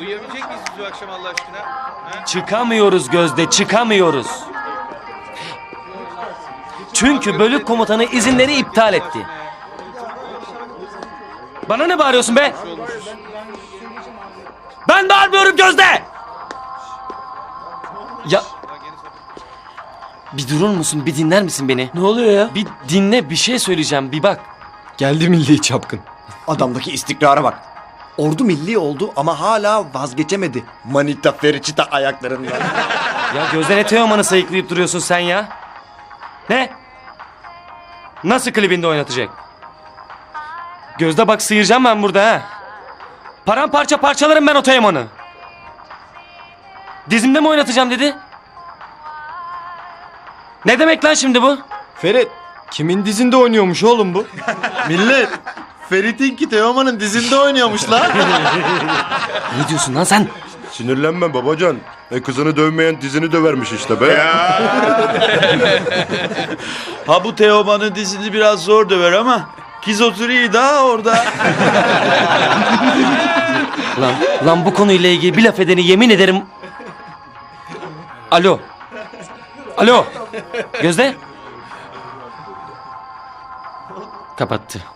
Uyuyabilecek miyiz biz bu akşam Allah aşkına? Ha? Çıkamıyoruz Gözde, çıkamıyoruz. Çünkü bölük komutanı izinleri iptal etti. Bana ne bağırıyorsun be? Ben bağırmıyorum Gözde! Ya... Bir durur musun? Bir dinler misin beni? Ne oluyor ya? Bir dinle, bir şey söyleyeceğim. Bir bak. Geldi milli çapkın. Adamdaki istikrara bak. Ordu milli oldu ama hala vazgeçemedi. Manita Feriçita ayaklarından. Ya Gözde ne Teoman'ı sayıklayıp duruyorsun sen ya? Ne? Nasıl klibinde oynatacak? Gözde bak sıyıracağım ben burada ha. Paramparça parçalarım ben o Teoman'ı. Dizimde mi oynatacağım dedi? Ne demek lan şimdi bu? Ferit kimin dizinde oynuyormuş oğlum bu? Millet. Ferit'inki Teoman'ın dizinde oynuyormuş lan. Ne diyorsun lan sen? Sinirlenme babacan. E kızını dövmeyen dizini dövermiş işte be. Ha bu Teoman'ın dizini biraz zor döver ama Kiz oturuyor da orada. Lan, lan bu konuyla ilgili bir laf edeni yemin ederim... Alo. Alo. Gözde. Kapattı.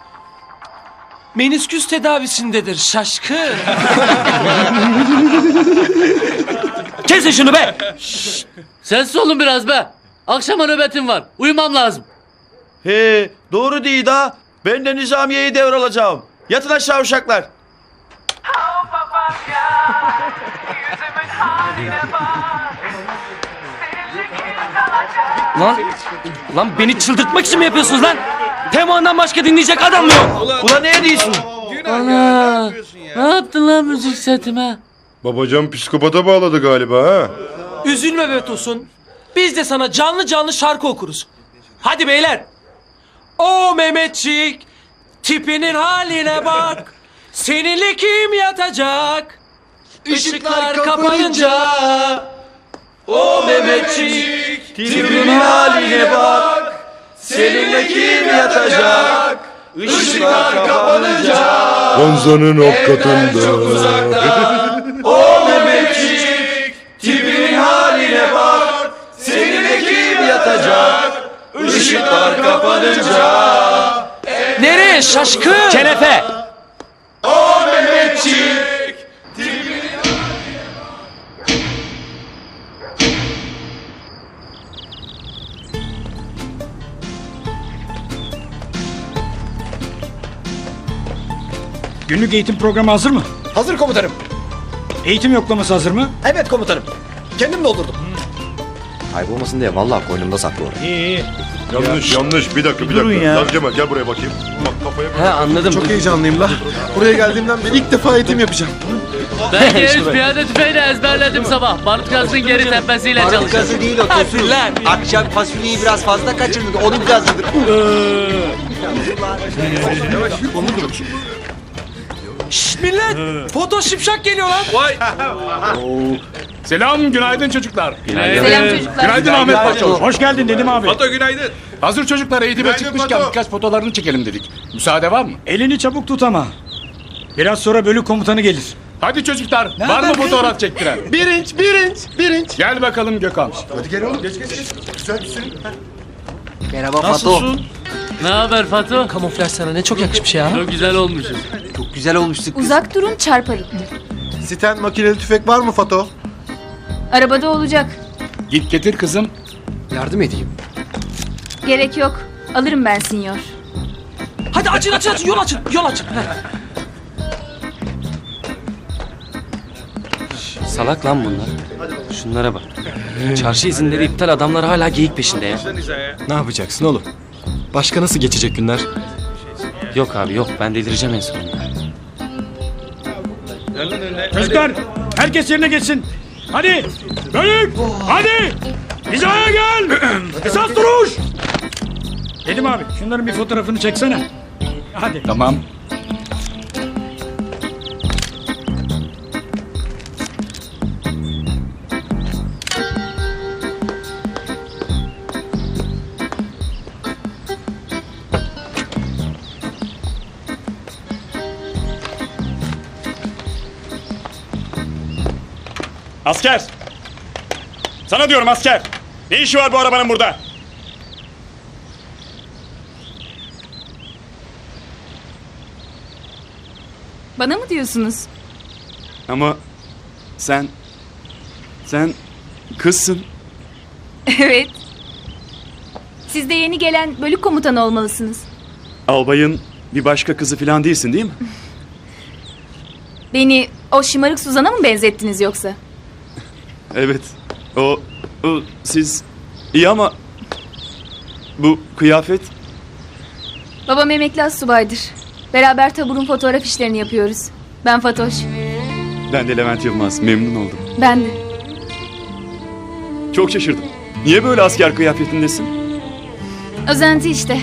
Menisküs tedavisindedir şaşkın. Kesin şunu be. Sensiz olun biraz be. Akşama nöbetim var. Uyumam lazım. He doğru değil da. Ben de Nizamiye'yi devralacağım. Yatın aşağı uşaklar. Lan, lan beni çıldırtmak için mi yapıyorsunuz lan? Teoman'dan başka dinleyecek adam mı yok? Ulan ne diyorsun? Ana. ne yapıyorsun ya? Ne yaptın lan müzik setime? Babacan psikopata bağladı galiba ha. Üzülme be Tosun. Biz de sana canlı canlı şarkı okuruz. Hadi beyler. O Mehmetçik tipinin haline bak. Seninle kim yatacak? Işıklar kapanınca. O Mehmetçik Tipinin haline bak. Seninle kim yatacak? Işıklar kapanınca. Vanzanın ok katında. O Mehmetçik tipinin haline bak. Seninle kim yatacak? Işıklar kapanınca. Nereye şaşkın? Kenefe. Günlük eğitim programı hazır mı? Hazır komutanım. Eğitim yoklaması hazır mı? Evet komutanım. Kendim doldurdum. Kaybolmasın diye vallahi koynumda saklı orayı. İyi iyi. Yanlış yanlış bir dakika bir durun dakika. ya. Lan Cemal gel buraya bakayım. Bak kafaya He anladım. Çok heyecanlıyım la. Buraya geldiğimden beri ilk defa eğitim yapacağım. Ben G3 piyade tüfeğini ezberledim sabah. Barut gazının geri tepesiyle çalışacağım. değil o Tosun. Akşam fasulyeyi biraz fazla kaçırdık. Onun gazıdır. Şşt millet. Foto şipşak geliyor lan. Selam günaydın çocuklar. Selam çocuklar. Günaydın Ahmet Paşa. Hoş geldin dedim abi. Fato günaydın. Hazır çocuklar eğitime çıkmışken birkaç fotolarını çekelim dedik. Müsaade var mı? Elini çabuk tut ama. Biraz sonra bölük komutanı gelir. Hadi çocuklar var mı fotoğraf çektiren? Bir inç, bir inç, bir inç. Gel bakalım Gökhan. Merhaba Nasılsın? Ne haber Fatu? Kamuflaj sana ne çok yakışmış ya. Çok güzel olmuşuz. Güzel olmuştuk. Uzak durun çarparım. Siten makineli tüfek var mı Fato? Arabada olacak. Git getir kızım. Yardım edeyim. Gerek yok. Alırım ben sinyor. Hadi açın açın açın yol açın yol açın. Salak lan bunlar. Şunlara bak. Çarşı izinleri iptal adamlar hala geyik peşinde ya. Ne yapacaksın oğlum? Başka nasıl geçecek günler? Yok abi yok ben delireceğim en sonunda. Çocuklar herkes yerine geçsin. Hadi bölük hadi. Hizaya gel. Esas duruş. Dedim abi şunların bir fotoğrafını çeksene. Hadi. Tamam. Asker! Sana diyorum asker! Ne işi var bu arabanın burada? Bana mı diyorsunuz? Ama sen... Sen kızsın. evet. Siz de yeni gelen bölük komutanı olmalısınız. Albayın bir başka kızı falan değilsin değil mi? Beni o şımarık Suzan'a mı benzettiniz yoksa? Evet. O, o siz iyi ama bu kıyafet Babam emekli astsubaydır. Beraber taburun fotoğraf işlerini yapıyoruz. Ben Fatoş. ben de Levent Yılmaz memnun oldum. Ben de. Çok şaşırdım. Niye böyle asker kıyafetindesin? Özenti işte.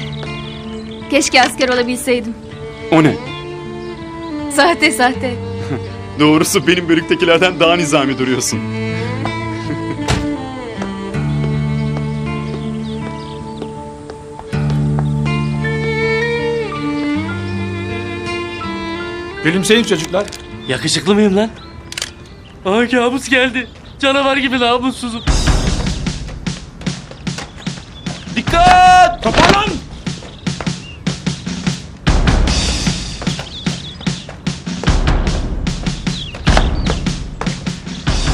Keşke asker olabilseydim. O ne? Sahte sahte. Doğrusu benim bölüktekilerden daha nizami duruyorsun. Gülümseyin çocuklar. Yakışıklı mıyım lan? Aa kabus geldi. Canavar gibi namussuzum. Dikkat! Toparlan!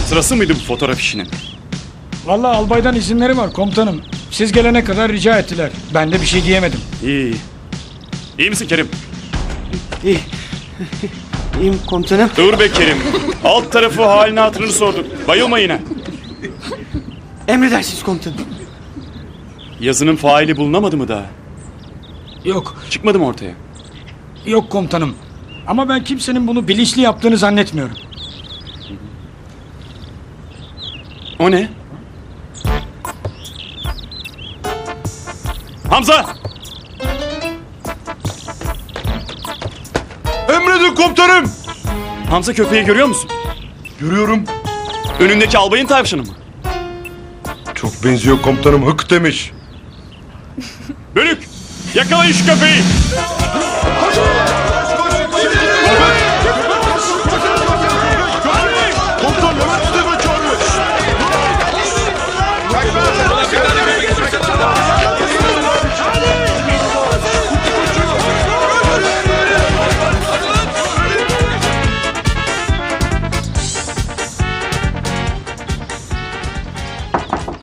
Sırası mıydı bu fotoğraf işinin? Vallahi albaydan izinleri var komutanım. Siz gelene kadar rica ettiler. Ben de bir şey diyemedim. İyi. iyi. İyi misin Kerim? İyiyim komutanım. Dur be Kerim. Alt tarafı halini hatırını sorduk. Bayılma yine. Emredersiniz komutanım. Yazının faili bulunamadı mı daha? Yok, Çıkmadı mı ortaya? yok komutanım. Ama ben kimsenin bunu bilinçli yaptığını zannetmiyorum. O ne? Hamza! komutanım. Hamza köpeği görüyor musun? Görüyorum. Önündeki albayın tavşanı mı? Çok benziyor komutanım hık demiş. Bölük yakalayın şu köpeği. Komutanım